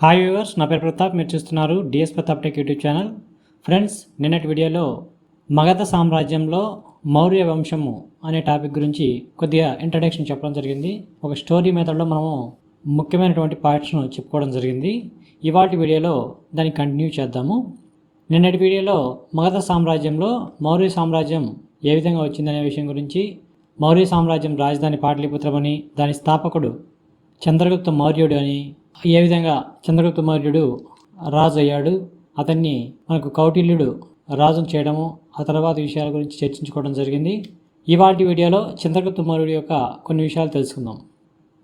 Hi viewers నా పేరు ప్రతాప్. మీరు చూస్తున్నారు DS Pratap tech YouTube channel friends నిన్నటి వీడియోలో మగధ సామ్రాజ్యంలో మౌర్య వంశము అనే టాపిక్ గురించి కొద్దిగా ఇంట్రడక్షన్ చెప్పడం జరిగింది. ఒక స్టోరీ మెథడ్లో మనము ముఖ్యమైనటువంటి పార్ట్స్ను చెప్పుకోవడం జరిగింది. ఇవాటి వీడియోలో దాన్ని కంటిన్యూ చేద్దాము. నిన్నటి వీడియోలో మగధ సామ్రాజ్యంలో మౌర్య సామ్రాజ్యం ఏ విధంగా వచ్చిందనే విషయం గురించి మౌర్య సామ్రాజ్యం రాజధాని పాటలీపుత్రమని దాని స్థాపకుడు చంద్రగుప్త మౌర్యుడు అని ఏ విధంగా చంద్రగుప్త మౌర్యుడు రాజు అయ్యాడు అతన్ని మనకు కౌటిల్యుడు రాజును చేయడము ఆ తర్వాత విషయాల గురించి చర్చించుకోవడం జరిగింది. ఇవాటి వీడియోలో చంద్రగుప్త మౌర్యుడు యొక్క కొన్ని విషయాలు తెలుసుకుందాం.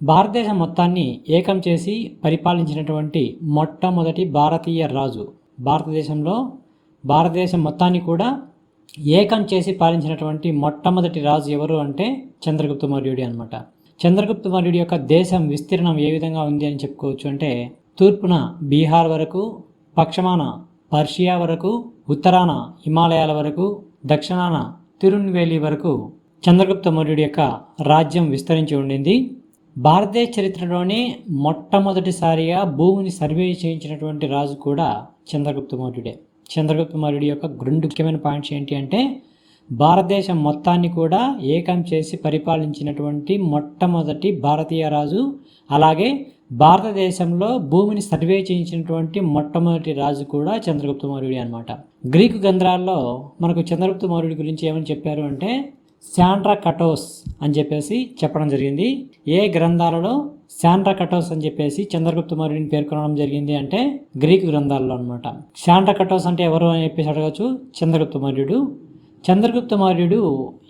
భారతదేశం మొత్తాన్ని ఏకం చేసి పరిపాలించినటువంటి మొట్టమొదటి భారతీయ రాజు భారతదేశంలో భారతదేశం మొత్తాన్ని కూడా ఏకం చేసి పాలించినటువంటి మొట్టమొదటి రాజు ఎవరు అంటే చంద్రగుప్త మౌర్యుడి అనమాట చంద్రగుప్త మౌర్యుడి యొక్క దేశం విస్తీర్ణం ఏ విధంగా ఉంది అని చెప్పుకోవచ్చు అంటే తూర్పున బీహార్ వరకు పశ్చిమాన పర్షియా వరకు ఉత్తరాన హిమాలయాల వరకు దక్షిణాన తిరున్వేలి వరకు చంద్రగుప్త మౌర్యుడి యొక్క రాజ్యం విస్తరించి ఉండింది. భారతదేశ చరిత్రలోనే మొట్టమొదటిసారిగా భూమిని సర్వే చేయించినటువంటి రాజు కూడా చంద్రగుప్త మౌర్యుడే. చంద్రగుప్త మౌర్యుడి యొక్క రెండు ముఖ్యమైన పాయింట్స్ ఏంటి అంటే భారతదేశం మొత్తాన్ని కూడా ఏకం చేసి పరిపాలించినటువంటి మొట్టమొదటి భారతీయ రాజు అలాగే భారతదేశంలో భూమిని సర్వే చేయించినటువంటి మొట్టమొదటి రాజు కూడా చంద్రగుప్త మౌర్యుడి అనమాట గ్రీకు గ్రంథాల్లో మనకు చంద్రగుప్త మౌర్యుడి గురించి ఏమని చెప్పారు అంటే శాండ్రా కటోస్ అని చెప్పేసి చెప్పడం జరిగింది. ఏ గ్రంథాలలో శాండ్రా కటోస్ అని చెప్పేసి చంద్రగుప్త మౌర్యుడిని పేర్కొనడం జరిగింది అంటే గ్రీకు గ్రంథాల్లో అనమాట శాండ్రా కటోస్ అంటే ఎవరు అని చెప్పేసి అడగచ్చు? చంద్రగుప్త మౌర్యుడు. చంద్రగుప్త మౌర్యుడు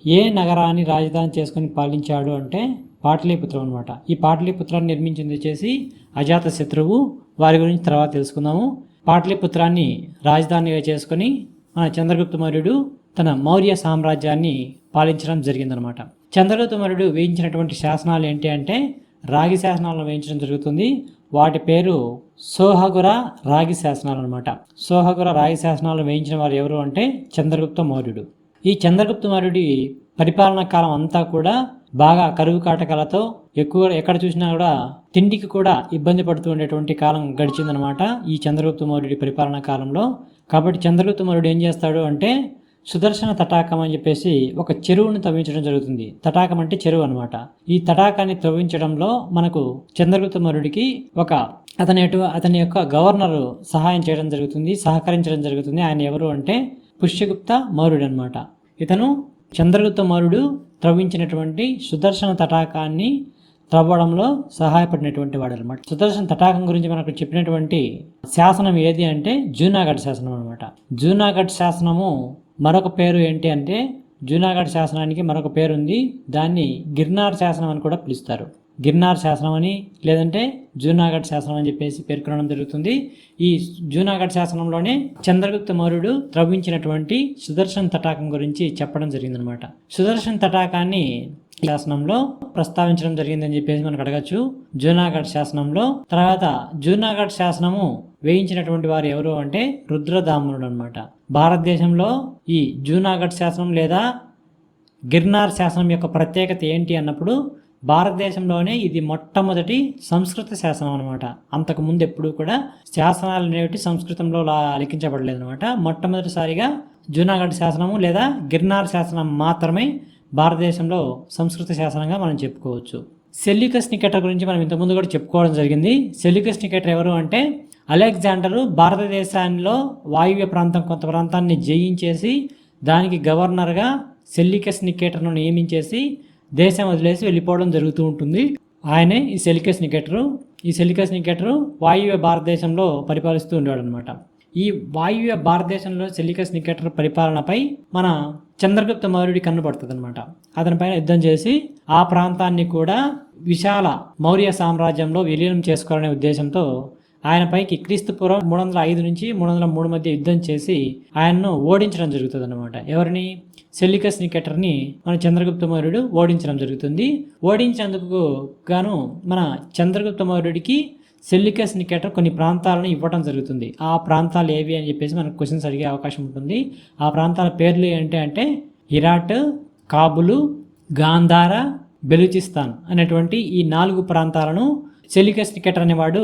ఏ నగరాన్ని రాజధాని చేసుకుని పాలించాడు అంటే పాటలీపుత్రం అనమాట ఈ పాటలీపుత్రాన్ని నిర్మించింది వచ్చేసి అజాత శత్రువు. వారి గురించి తర్వాత తెలుసుకుందాము. పాటలీపుత్రాన్ని రాజధానిగా చేసుకొని మన చంద్రగుప్త మౌర్యుడు తన మౌర్య సామ్రాజ్యాన్ని పాలించడం జరిగిందనమాట చంద్రగుప్త మౌర్యుడు వేయించినటువంటి శాసనాలు ఏంటి అంటే రాగి శాసనాలను వేయించడం జరుగుతుంది. వాటి పేరు సోహగుర రాగి శాసనాలు అనమాట సోహగుర రాగి శాసనాలు వేయించిన వారు ఎవరు అంటే చంద్రగుప్త మౌర్యుడు. ఈ చంద్రగుప్త మౌర్యుడి పరిపాలనా కాలం అంతా కూడా బాగా కరువు కాటకాలతో ఎక్కువ ఎక్కడ చూసినా కూడా తిండికి కూడా ఇబ్బంది పడుతూ ఉండేటువంటి కాలం గడిచిందనమాట ఈ చంద్రగుప్త మౌర్యుడి పరిపాలనా కాలంలో. కాబట్టి చంద్రగుప్త మౌర్యుడు ఏం చేస్తాడు అంటే సుదర్శన తటాకం అని చెప్పేసి ఒక చెరువును తవ్వించడం జరుగుతుంది. తటాకం అంటే చెరువు అనమాట ఈ తటాకాన్ని తవ్వించడంలో మనకు చంద్రగుప్త మౌర్యుడికి ఒక అతని అతని యొక్క గవర్నర్ సహాయం చేయడం జరుగుతుంది సహకరించడం జరుగుతుంది. ఆయన ఎవరు అంటే పుష్యగుప్త మౌర్యుడు అనమాట ఇతను చంద్రగుప్త మౌర్యుడు త్రవ్వించినటువంటి సుదర్శన తటాకాన్ని త్రవ్వడంలో సహాయపడినటువంటి వాడు అనమాట సుదర్శన తటాకం గురించి మనకు చెప్పినటువంటి శాసనం ఏది అంటే జూనాగఢ్ శాసనం అనమాట జూనాగఢ్ శాసనము మరొక పేరు ఏంటి అంటే జూనాగఢ్ శాసనానికి మరొక పేరు ఉంది దాన్ని గిర్నార్ శాసనం అని కూడా పిలుస్తారు. గిర్నార్ శాసనం అని లేదంటే జూనాగఢ్ శాసనం అని చెప్పేసి పేర్కొనడం జరుగుతుంది. ఈ జూనాగఢ్ శాసనంలోనే చంద్రగుప్త మౌర్యుడు త్రవ్వించినటువంటి సుదర్శన్ తటాకం గురించి చెప్పడం జరిగిందనమాట. సుదర్శన్ తటాకాన్ని శాసనంలో ప్రస్తావించడం జరిగిందని చెప్పేసి మనకు అడగచ్చు. జూనాగఢ్ శాసనంలో తర్వాత జూనాగఢ్ శాసనము వేయించినటువంటి వారు ఎవరు అంటే రుద్రదామునుడు అనమాట భారతదేశంలో ఈ జూనాగఢ్ శాసనం లేదా గిర్నార్ శాసనం యొక్క ప్రత్యేకత ఏంటి అన్నప్పుడు భారతదేశంలోనే ఇది మొట్టమొదటి సంస్కృత శాసనం అనమాట అంతకు ముందు కూడా శాసనాలు అనేవి సంస్కృతంలో లిఖించబడలేదు అనమాట మొట్టమొదటిసారిగా జూనాగఢ్ శాసనము లేదా గిర్నార్ శాసనం మాత్రమే భారతదేశంలో సంస్కృత శాసనంగా మనం చెప్పుకోవచ్చు. సెల్యూకస్ నికేటర్ గురించి మనం ఇంతకుముందు కూడా చెప్పుకోవడం జరిగింది. సెల్యూకస్ నికేటర్ ఎవరు అంటే అలెగ్జాండరు భారతదేశంలో వాయువ్య ప్రాంతం కొంత ప్రాంతాన్ని జయించేసి దానికి గవర్నర్గా సెల్యూకస్ నికేటర్ను నియమించేసి దేశం వదిలేసి వెళ్ళిపోవడం జరుగుతూ ఉంటుంది. ఆయనే ఈ సెలికస్ నికెటరు. ఈ సెలికస్ నికెటరు వాయువ్య భారతదేశంలో పరిపాలిస్తూ ఉండేవాడు అనమాట ఈ వాయువ్య భారతదేశంలో సెలికస్ నికెటర్ పరిపాలనపై మన చంద్రగుప్త మౌర్యుడి కన్ను పడుతుంది అనమాట అతనిపైన యుద్ధం చేసి ఆ ప్రాంతాన్ని కూడా విశాల మౌర్య సామ్రాజ్యంలో విలీనం చేసుకోవాలనే ఉద్దేశంతో ఆయనపైకి క్రీస్తుపురం మూడు వందల ఐదు నుంచి మూడు వందల మూడు మధ్య యుద్ధం చేసి ఆయన్ను ఓడించడం జరుగుతుంది అనమాట ఎవరిని? సెల్లికస్ నికెటర్ని మన చంద్రగుప్త మౌర్యుడు ఓడించడం జరుగుతుంది. ఓడించేందుకు గాను మన చంద్రగుప్త మౌర్యుడికి సెల్లికస్ నికెటర్ కొన్ని ప్రాంతాలను ఇవ్వడం జరుగుతుంది. ఆ ప్రాంతాలు ఏవి అని చెప్పేసి మనకు క్వశ్చన్స్ అడిగే అవకాశం ఉంటుంది. ఆ ప్రాంతాల పేర్లు ఏంటి అంటే ఇరాట్ కాబులు గాంధార బెలూచిస్తాన్ అనేటువంటి ఈ నాలుగు ప్రాంతాలను సెలికస్ నికెటర్ అనేవాడు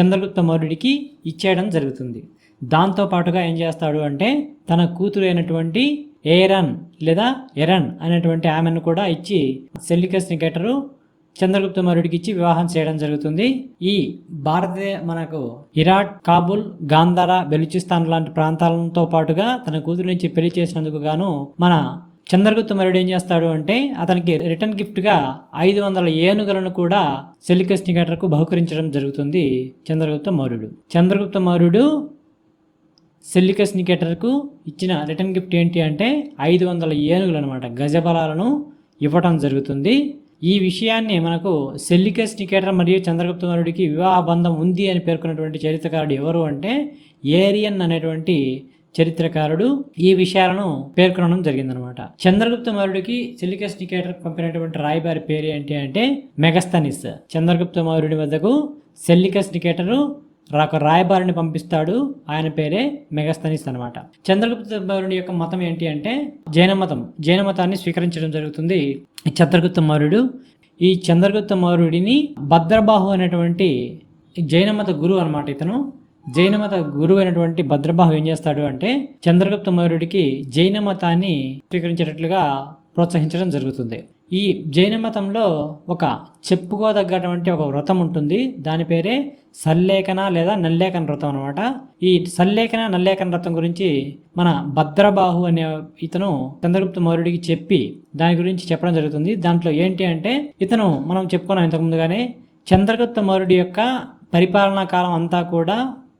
చంద్రగుప్త మౌర్యుడికి ఇచ్చేయడం జరుగుతుంది. దాంతో పాటుగా ఏం చేస్తాడు అంటే తన కూతురు అయినటువంటి ఏరన్ లేదా ఎరన్ అనేటువంటి ఆమెను కూడా ఇచ్చి సెల్లికస్ నికేటరు చంద్రగుప్త మౌర్యుడికి ఇచ్చి వివాహం చేయడం జరుగుతుంది. ఈ భారతదేశ మనకు ఇరాట్ కాబుల్ గాంధార బెలుచిస్తాన్ లాంటి ప్రాంతాలతో పాటుగా తన కూతురు నుంచి పెళ్ళి చేసినందుకు గాను మన చంద్రగుప్త మరుడు ఏం చేస్తాడు అంటే అతనికి రిటర్న్ గిఫ్ట్గా ఐదు వందల ఏనుగులను కూడా సెలికస్ నికేటర్కు బహుకరించడం జరుగుతుంది చంద్రగుప్త మౌర్యుడు. చంద్రగుప్త మౌర్యుడు సెల్లికస్ నికేటర్కు ఇచ్చిన రిటర్న్ గిఫ్ట్ ఏంటి అంటే ఐదు వందల ఏనుగులు అనమాట గజబలాలను ఇవ్వటం జరుగుతుంది. ఈ విషయాన్ని మనకు సెల్లికస్ నికేటర్ మరియు చంద్రగుప్త మౌర్యుడికి వివాహ బంధం ఉంది అని పేర్కొన్నటువంటి చరిత్రకారుడు ఎవరు అంటే ఏరియన్ అనేటువంటి చరిత్రకారుడు. ఈ విషయాలను పేర్కొనడం జరిగిందనమాట చంద్రగుప్త మౌర్యుడికి సెల్లికస్ నికేటర్ పంపినటువంటి రాయబారి పేరు ఏంటి అంటే మెగస్తనిస్ చంద్రగుప్త మౌర్యుడి వద్దకు సెల్లికస్ నికేటరు ఒక రాయబారిని పంపిస్తాడు. ఆయన పేరే మెగస్తనిస్ అనమాట చంద్రగుప్త మౌర్యుడి యొక్క మతం ఏంటి అంటే జైన మతం. జైన మతాన్ని స్వీకరించడం జరుగుతుంది. చంద్రగుప్త మౌర్యుడు ఈ చంద్రగుప్త మౌర్యుడిని భద్రబాహు అనేటువంటి జైన మత గురువు అనమాట ఇతను. జైన మత గురువు అయినటువంటి భద్రబాహు ఏం చేస్తాడు అంటే చంద్రగుప్త మౌర్యుడికి జైన మతాన్ని స్వీకరించేటట్లుగా ప్రోత్సహించడం జరుగుతుంది. ఈ జైన మతంలో ఒక చెప్పుకోదగ్గటువంటి ఒక వ్రతం ఉంటుంది. దాని పేరే సల్లేఖన లేదా నల్లేఖన వ్రతం అనమాట ఈ సల్లేఖన నల్లేఖన వ్రతం గురించి మన భద్రబాహు అనే ఇతను చంద్రగుప్త మౌర్యుడికి చెప్పి దాని గురించి చెప్పడం జరుగుతుంది. దాంట్లో ఏంటి అంటే ఇతను మనం చెప్పుకున్నాం ఇంతకుముందుగానే చంద్రగుప్త మౌర్యుడి యొక్క పరిపాలనా కాలం అంతా కూడా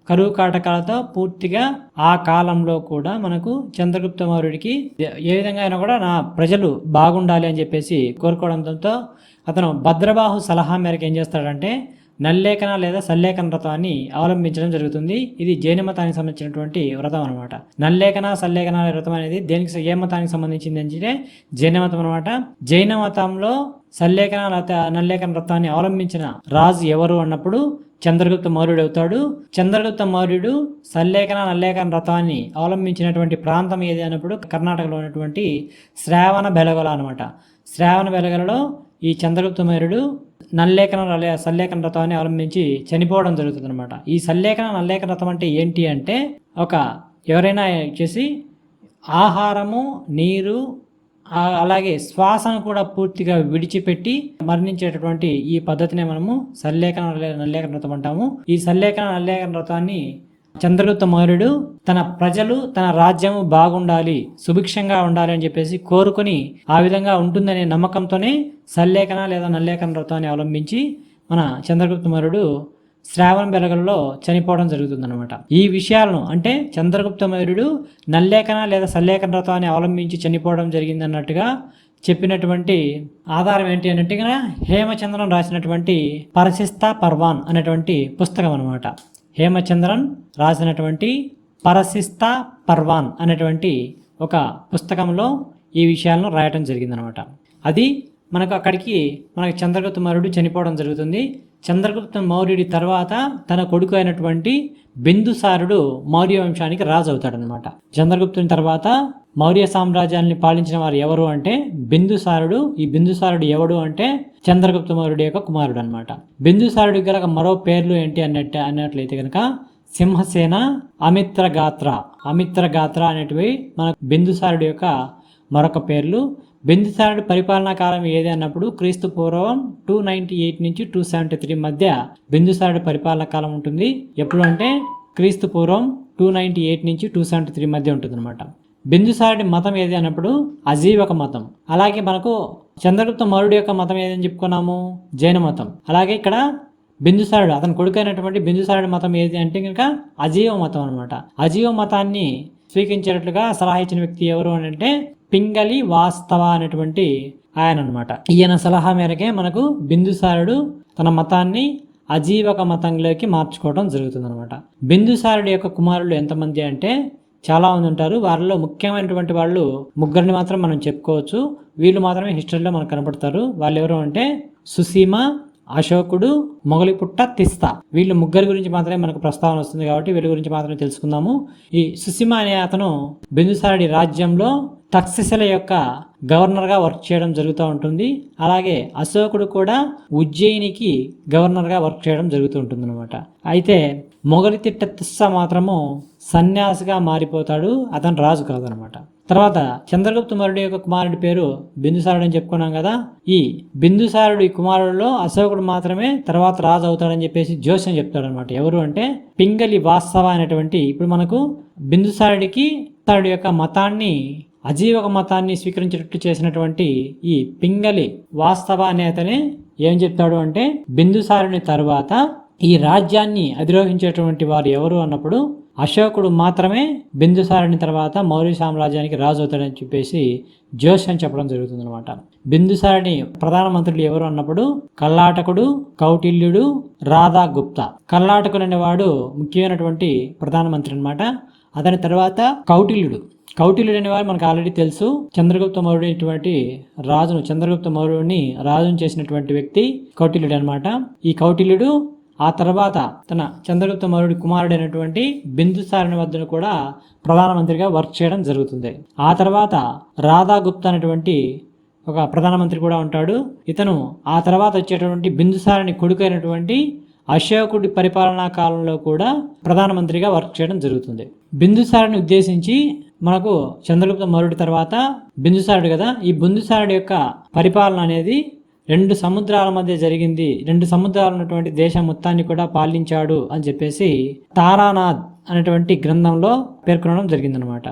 కరువు కాటకాలతో పూర్తిగా ఆ కాలంలో కూడా మనకు చంద్రగుప్త మౌర్యుడికి ఏ విధంగా అయినా కూడా నా ప్రజలు బాగుండాలి అని చెప్పేసి కోరుకోవడంతో అతను భద్రబాహు సలహా మేరకు ఏం చేస్తాడంటే నల్లేఖన లేదా సల్లేఖన వ్రతాన్ని అవలంబించడం జరుగుతుంది. ఇది జైన మతానికి సంబంధించినటువంటి వ్రతం అనమాట నల్లేఖన సల్లేఖన వ్రతం అనేది దేనికి ఏ మతానికి సంబంధించింది అంటే జైన మతం అనమాట జైన మతంలో సల్లేఖన లేదా నల్లేఖన వ్రతాన్ని అవలంబించిన రాజు ఎవరు అన్నప్పుడు చంద్రగుప్త మౌర్యుడు అవుతాడు. చంద్రగుప్త మౌర్యుడు సల్లేఖన నల్లేఖన రథాన్ని అవలంబించినటువంటి ప్రాంతం ఏది అన్నప్పుడు కర్ణాటకలో ఉన్నటువంటి శ్రావణ బెలగల అనమాట శ్రావణ బెలగలలో ఈ చంద్రగుప్త మౌర్యుడు నల్లేఖన సల్లేఖన రథాన్ని అవలంబించి చనిపోవడం జరుగుతుంది అనమాట ఈ సల్లేఖన నల్లేఖన రథం అంటే ఏంటి అంటే ఒక ఎవరైనా వచ్చేసి ఆహారము నీరు అలాగే శ్వాసను కూడా పూర్తిగా విడిచిపెట్టి మరణించేటటువంటి ఈ పద్ధతినే మనము సల్లేఖన నల్లేఖన వ్రతం అంటాము. ఈ సల్లేఖన నల్లేఖన వ్రతాన్ని చంద్రగుప్త మౌర్యుడు తన ప్రజలు తన రాజ్యము బాగుండాలి సుభిక్షంగా ఉండాలి అని చెప్పేసి కోరుకొని ఆ విధంగా ఉంటుందనే నమ్మకంతోనే సల్లేఖన లేదా నల్లేఖన వ్రతాన్ని అవలంబించి మన చంద్రగుప్త మౌర్యుడు శ్రావణ బెరగల్లో చనిపోవడం జరుగుతుందన్నమాట. ఈ విషయాలను అంటే చంద్రగుప్త మౌర్యుడు నల్లేఖన లేదా సల్లేఖన వ్రతాన్ని అవలంబించి చనిపోవడం జరిగిందన్నట్టుగా చెప్పినటువంటి ఆధారం ఏంటి అన్నట్టుగా హేమచంద్రన్ రాసినటువంటి పరశిస్త పర్వాన్ అనేటువంటి పుస్తకం అనమాట హేమచంద్రన్ రాసినటువంటి పరశిస్త పర్వాన్ అనేటువంటి ఒక పుస్తకంలో ఈ విషయాలను రాయటం జరిగిందనమాట అది మనకు అక్కడికి మనకు చంద్రగుప్త మరుడు చనిపోవడం జరుగుతుంది. చంద్రగుప్త మౌర్యుడి తర్వాత తన కొడుకు అయినటువంటి బిందుసారుడు మౌర్య వంశానికి రాజు అవుతాడనమాట చంద్రగుప్తుని తర్వాత మౌర్య సామ్రాజ్యాన్ని పాలించిన వారు ఎవరు అంటే బిందుసారుడు. ఈ బిందుసారుడు ఎవడు అంటే చంద్రగుప్త మౌర్యుడి యొక్క కుమారుడు అనమాట బిందుసారుడి గల మరో పేర్లు ఏంటి అన్నట్టు అన్నట్లయితే కనుక సింహసేన అమిత్రగాత్ర. అమిత్రగాత్ర అనేటివి మన బిందుసారుడి యొక్క మరొక పేర్లు. బిందుసారుడి పరిపాలనా కాలం ఏది అన్నప్పుడు క్రీస్తు పూర్వం టూ నైంటీ ఎయిట్ నుంచి టూ సెవెంటీ త్రీ మధ్య బిందుసారుడి పరిపాలనా కాలం ఉంటుంది. ఎప్పుడు అంటే క్రీస్తు పూర్వం టూ నైంటీ ఎయిట్ నుంచి టూ సెవెంటీ త్రీ మధ్య ఉంటుంది బిందుసారుడి మతం ఏది అన్నప్పుడు అజీవక మతం. అలాగే మనకు చంద్రగుప్త మౌర్యుడి యొక్క మతం ఏదని చెప్పుకున్నాము? జైన మతం. అలాగే ఇక్కడ బిందుసారుడు అతని కొడుకైనటువంటి బిందుసారుడి మతం ఏది అంటే కనుక అజీవ మతం అనమాట అజీవ మతాన్ని స్వీకరించేటట్లుగా సలహా ఇచ్చిన వ్యక్తి ఎవరు అని అంటే పింగళి వాస్తవ అనేటువంటి ఆయన అనమాట ఈయన సలహా మేరకే మనకు బిందుసారుడు తన మతాన్ని అజీవక మతంలోకి మార్చుకోవడం జరుగుతుంది అనమాట బిందుసారుడి యొక్క కుమారులు ఎంతమంది అంటే చాలా మంది ఉంటారు. వారిలో ముఖ్యమైనటువంటి వాళ్ళు ముగ్గురిని మాత్రం మనం చెప్పుకోవచ్చు. వీళ్ళు మాత్రమే హిస్టరీలో మనకు కనపడతారు. వాళ్ళు ఎవరు అంటే సుసీమ అశోకుడు మొగలిపుట్ట తిస్తా. వీళ్ళు ముగ్గురు గురించి మాత్రమే మనకు ప్రస్తావన వస్తుంది కాబట్టి వీళ్ళ గురించి మాత్రమే తెలుసుకుందాము. ఈ సుసీమ అనే అతను బిందుసారుడి రాజ్యంలో తక్షశిల యొక్క గవర్నర్గా వర్క్ చేయడం జరుగుతూ ఉంటుంది. అలాగే అశోకుడు కూడా ఉజ్జయినికి గవర్నర్గా వర్క్ చేయడం జరుగుతూ ఉంటుంది అనమాట అయితే మొగలితిట్ట తిస్స మాత్రము సన్యాసిగా మారిపోతాడు. అతను రాజు కాదనమాట తర్వాత చంద్రగుప్త మౌర్యుడి యొక్క కుమారుడి పేరు బిందుసారుడు అని చెప్పుకున్నాం కదా. ఈ బిందుసారుడి కుమారుడిలో అశోకుడు మాత్రమే తర్వాత రాజు అవుతాడని చెప్పేసి జోస్యం చెప్తాడు అనమాట ఎవరు అంటే పింగలి వాస్తవ అనేటువంటి ఇప్పుడు మనకు బిందుసారుడికి సారుడి యొక్క మతాన్ని అజీవక మతాన్ని స్వీకరించేటట్టు చేసినటువంటి ఈ పింగలి వాస్తవ నేతనే ఏం చెప్తాడు అంటే బిందుసారుని తరువాత ఈ రాజ్యాన్ని అధిరోహించేటువంటి వారు ఎవరు అన్నప్పుడు అశోకుడు మాత్రమే బిందుసారుని తర్వాత మౌర్య సామ్రాజ్యానికి రాజు అవుతాడని చెప్పేసి జోస్యం చెప్పడం జరుగుతుంది అనమాట బిందుసారుని ప్రధానమంత్రులు ఎవరు అన్నప్పుడు కల్లాటకుడు కౌటిల్యుడు రాధా గుప్తా. కల్లాటకుడు అనేవాడు ముఖ్యమైనటువంటి ప్రధానమంత్రి అనమాట అతని తర్వాత కౌటిల్యుడు. కౌటిల్యుడు వారు మనకు ఆల్రెడీ తెలుసు. చంద్రగుప్త మౌర్యుడు రాజును చంద్రగుప్త మౌర్యుడిని రాజును చేసినటువంటి వ్యక్తి కౌటిల్యుడు అనమాట ఈ కౌటిల్యుడు ఆ తర్వాత తన చంద్రగుప్త మౌర్యుడి కుమారుడైనటువంటి బిందుసారుని వద్దను కూడా ప్రధానమంత్రిగా వర్క్ చేయడం జరుగుతుంది. ఆ తర్వాత రాధాగుప్త అనేటువంటి ఒక ప్రధానమంత్రి కూడా ఉంటాడు. ఇతను ఆ తర్వాత వచ్చేటటువంటి బిందుసారని కొడుకు అయినటువంటి అశోకుడి పరిపాలనా కాలంలో కూడా ప్రధానమంత్రిగా వర్క్ చేయడం జరుగుతుంది. బిందుసారని ఉద్దేశించి మనకు చంద్రగుప్త మౌర్యుడి తర్వాత బిందుసారుడు కదా. ఈ బిందుసారుడు యొక్క పరిపాలన అనేది రెండు సముద్రాల మధ్య జరిగింది. రెండు సముద్రాలు ఉన్నటువంటి దేశం మొత్తాన్ని కూడా పాలించాడు అని చెప్పేసి తారానాథ్ అనేటువంటి గ్రంథంలో పేర్కొనడం జరిగిందనమాట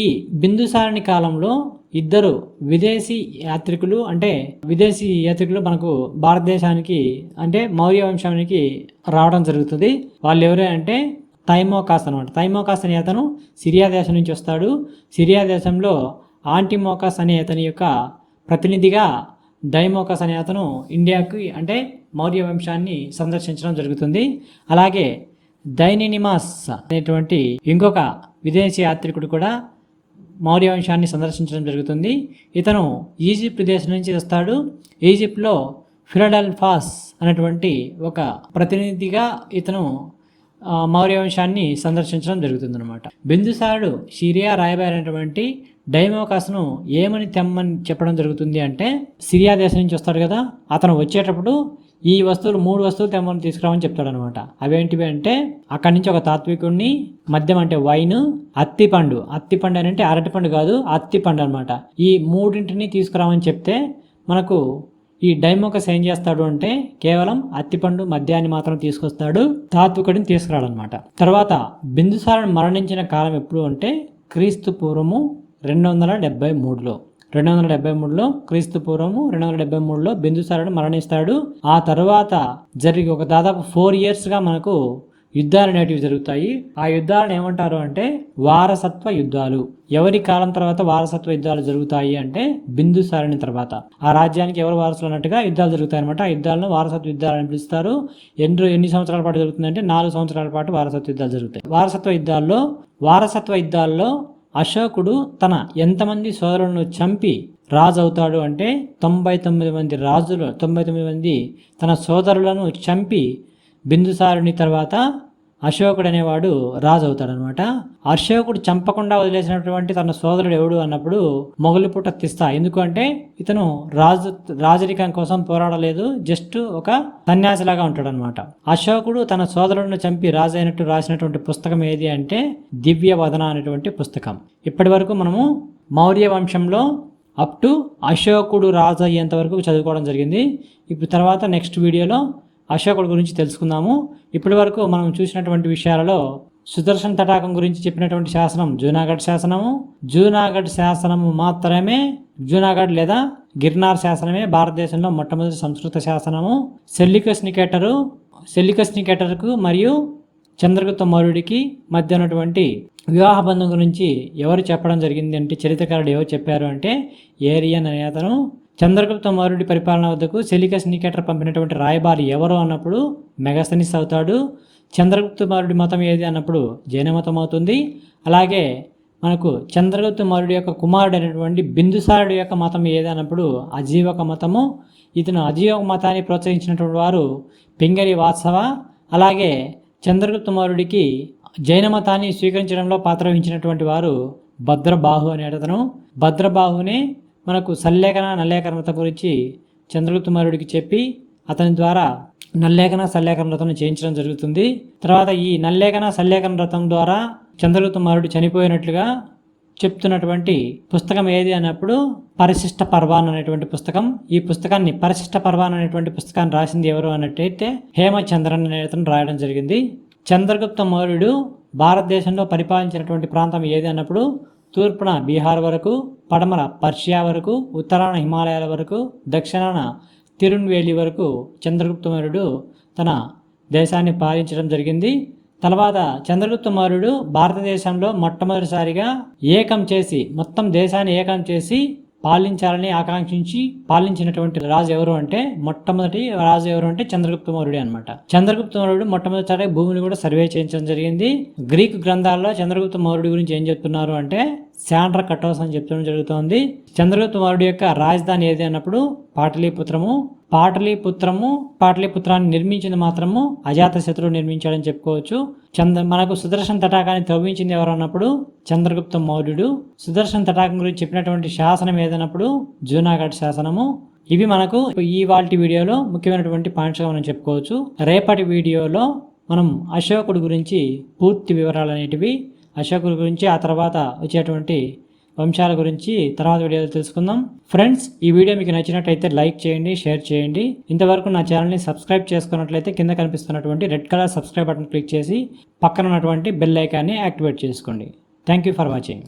ఈ బిందుసారణి కాలంలో ఇద్దరు విదేశీ యాత్రికులు అంటే విదేశీ యాత్రికులు మనకు భారతదేశానికి అంటే మౌర్య వంశానికి రావడం జరుగుతుంది. వాళ్ళు ఎవరే అంటే తైమోకాస్ అనమాట తైమోకాస్ అనే అతను సిరియా దేశం నుంచి వస్తాడు. సిరియా దేశంలో ఆంటిమోకాస్ అనే అతని యొక్క ప్రతినిధిగా డైమోకాస్ అనే అతను ఇండియాకి అంటే మౌర్య వంశాన్ని సందర్శించడం జరుగుతుంది. అలాగే డైనినిమాస్ అనేటువంటి ఇంకొక విదేశీ యాత్రికుడు కూడా మౌర్య వంశాన్ని సందర్శించడం జరుగుతుంది. ఇతను ఈజిప్ట్ దేశం నుంచి వస్తాడు. ఈజిప్ట్లో ఫిరడల్ఫాస్ అనేటువంటి ఒక ప్రతినిధిగా ఇతను మౌర్య వంశాన్ని సందర్శించడం జరుగుతుందన్నమాట. బిందుసారుడు సిరియా రాయబారైనటువంటి డైమోకాస్ను ఏమని తెమ్మని చెప్పడం జరుగుతుంది అంటే సిరియా దేశం నుంచి వస్తాడు కదా అతను వచ్చేటప్పుడు ఈ వస్తువులు మూడు వస్తువులు తెమ్మని తీసుకురామని చెప్తాడు అనమాట అవేంటివి అంటే అక్కడి నుంచి ఒక తాత్వికుడిని మద్యం అంటే వైన్ అత్తిపండు అత్తిపండు అని అంటే అరటిపండు కాదు అత్తిపండు అనమాట ఈ మూడింటిని తీసుకురామని చెప్తే మనకు ఈ డైమోకస్ ఏం చేస్తాడు అంటే కేవలం అత్తిపండు మద్యాన్ని మాత్రం తీసుకొస్తాడు తాత్వికుడిని తీసుకురాడనమాట తర్వాత బిందుసారుడు మరణించిన కాలం ఎప్పుడు అంటే క్రీస్తు పూర్వము రెండు వందల డెబ్బై మూడులో. రెండు వందల డెబ్బై మూడులో క్రీస్తు పూర్వము రెండు వందల డెబ్బై మూడులో బిందుసారుడు మరణిస్తాడు. ఆ తర్వాత జరిగి ఒక దాదాపు ఫోర్ ఇయర్స్గా మనకు యుద్ధాలు అనేటివి జరుగుతాయి. ఆ యుద్ధాలను ఏమంటారు అంటే వారసత్వ యుద్ధాలు. ఎవరి కాలం తర్వాత వారసత్వ యుద్ధాలు జరుగుతాయి అంటే బిందు సారణి తర్వాత. ఆ రాజ్యానికి ఎవరు వారసులు అన్నట్టుగా యుద్ధాలు జరుగుతాయి అనమాట ఆ యుద్ధాలను వారసత్వ యుద్ధాలు అని పిలుస్తారు. ఎన్ని ఎన్ని సంవత్సరాల పాటు జరుగుతుందంటే నాలుగు సంవత్సరాల పాటు వారసత్వ యుద్ధాలు జరుగుతాయి. వారసత్వ యుద్ధాల్లో వారసత్వ యుద్ధాల్లో అశోకుడు తన ఎంతమంది సోదరులను చంపి రాజు అవుతాడు అంటే తొంభై తొమ్మిది మంది రాజులు తొంభై తొమ్మిది మంది తన సోదరులను చంపి బిందుసారుని తర్వాత అశోకుడు అనేవాడు రాజు అవుతాడనమాట అశోకుడు చంపకుండా వదిలేసినటువంటి తన సోదరుడు ఎవడు అన్నప్పుడు మొగలిపుట్ట తిస్తా. ఎందుకంటే ఇతను రాజు రాజరికం కోసం పోరాడలేదు. జస్ట్ ఒక సన్యాసిలాగా ఉంటాడనమాట. అశోకుడు తన సోదరుడిని చంపి రాజు అయినట్టు రాసినటువంటి పుస్తకం ఏది అంటే దివ్య వదన అనేటువంటి పుస్తకం. ఇప్పటి వరకు మనము మౌర్య వంశంలో అప్ టు అశోకుడు రాజు అయ్యేంత వరకు చదువుకోవడం జరిగింది. ఇప్పుడు తర్వాత నెక్స్ట్ వీడియోలో అశోకుడు గురించి తెలుసుకుందాము. ఇప్పటి వరకు మనం చూసినటువంటి విషయాలలో సుదర్శన్ తటాకం గురించి చెప్పినటువంటి శాసనం జూనాగఢ్ శాసనము. జూనాగఢ్ శాసనము మాత్రమే జూనాగఢ్ లేదా గిర్నార్ శాసనమే భారతదేశంలో మొట్టమొదటి సంస్కృత శాసనము. సెల్లికస్ నికేటరు సెల్లికస్ నికేటర్కు మరియు చంద్రగుప్త మౌర్యుడికి మధ్య ఉన్నటువంటి వివాహ బంధం గురించి ఎవరు చెప్పడం జరిగింది అంటే చరిత్రకారుడు ఎవరు చెప్పారు అంటే ఏరియన్ అనే అతను. చంద్రగుప్త మౌర్యుడి పరిపాలన వద్దకు సెలికస్ నికేటర్ పంపినటువంటి రాయబారి ఎవరు అన్నప్పుడు మెగాస్తనిస్ అవుతాడు చంద్రగుప్త మౌర్యుడి మతం ఏది అన్నప్పుడు జైన మతం అవుతుంది. అలాగే మనకు చంద్రగుప్త మౌర్యుడి యొక్క కుమారుడు అయినటువంటి బిందుసారుడు యొక్క మతం ఏది అన్నప్పుడు అజీవక మతము. ఇతను అజీవక మతాన్ని ప్రోత్సహించినటువంటి వారు పింగళి వాత్సవ. అలాగే చంద్రగుప్త మౌర్యుడికి జైన మతాన్ని స్వీకరించడంలో పాత్ర వహించినటువంటి వారు భద్రబాహు అనే అతను భద్రబాహునే మనకు సల్లేఖన నల్లేఖనత గురించి చంద్రగుప్త మౌర్యుడికి చెప్పి అతని ద్వారా నల్లేఖన సల్లేఖన వ్రతం చేయించడం జరుగుతుంది. తర్వాత ఈ నల్లేఖన సల్లేఖన వ్రతం ద్వారా చంద్రగుప్త మౌర్యుడు చనిపోయినట్లుగా చెప్తున్నటువంటి పుస్తకం ఏది అన్నప్పుడు పరిశిష్ట పర్వాన్ అనేటువంటి పుస్తకం. ఈ పుస్తకాన్ని పరిశిష్ట పర్వాన్ అనేటువంటి పుస్తకాన్ని రాసింది ఎవరు అన్నట్టయితే హేమచంద్రన్ అనే అతను రాయడం జరిగింది. చంద్రగుప్త మౌర్యుడు భారతదేశంలో పరిపాలించినటువంటి ప్రాంతం ఏది అన్నప్పుడు తూర్పున బీహార్ వరకు పడమర పర్షియా వరకు ఉత్తరాన హిమాలయాల వరకు దక్షిణాన తిరున్వేలి వరకు చంద్రగుప్త మౌర్యుడు తన దేశాన్ని పాలించడం జరిగింది. తర్వాత చంద్రగుప్త మౌర్యుడు భారతదేశంలో మొట్టమొదటిసారిగా ఏకం చేసి మొత్తం దేశాన్ని ఏకం చేసి పాలించాలని ఆకాంక్షించి పాలించినటువంటి రాజు ఎవరు అంటే మొట్టమొదటి రాజు ఎవరు అంటే చంద్రగుప్త మౌర్యుడు అనమాట చంద్రగుప్త మౌర్యుడు మొట్టమొదటిసారి భూమిని కూడా సర్వే చేయించడం జరిగింది. గ్రీక్ గ్రంథాల్లో చంద్రగుప్త మౌర్యుడి గురించి ఏం చెప్తున్నారు అంటే శాండ్ర కటోస్ అని చెప్తడం జరుగుతోంది. చంద్రగుప్త మౌర్యుడు యొక్క రాజధాని ఏది అన్నప్పుడు పాటలీపుత్రము పాటలీపుత్రము పాటలీపుత్రాన్ని నిర్మించింది మాత్రము అజాతశత్రువు నిర్మించాడని చెప్పుకోవచ్చు. చంద్ర మనకు సుదర్శన తటాకాన్ని తవ్వించింది ఎవరు అన్నప్పుడు చంద్రగుప్త మౌర్యుడు. సుదర్శన తటాకం గురించి చెప్పినటువంటి శాసనం ఏదన్నప్పుడు జూనాగఢ్ శాసనము. ఇవి మనకు ఈ వాల్టి వీడియోలో ముఖ్యమైనటువంటి పాయింట్స్గా మనం చెప్పుకోవచ్చు. రేపటి వీడియోలో మనం అశోకుడు గురించి పూర్తి వివరాలు అనేటివి అశోకుల గురించి ఆ తర్వాత వచ్చేటువంటి వంశాల గురించి తర్వాత వీడియోలో తెలుసుకుందాం. ఫ్రెండ్స్ ఈ వీడియో మీకు నచ్చినట్టయితే లైక్ చేయండి షేర్ చేయండి. ఇంతవరకు నా ఛానల్ని సబ్స్క్రైబ్ చేసుకున్నట్లయితే కింద కనిపిస్తున్నటువంటి red colour subscribe button click చేసి పక్కన ఉన్నటువంటి బెల్ ఐకాన్ని యాక్టివేట్ చేసుకోండి. Thank you for watching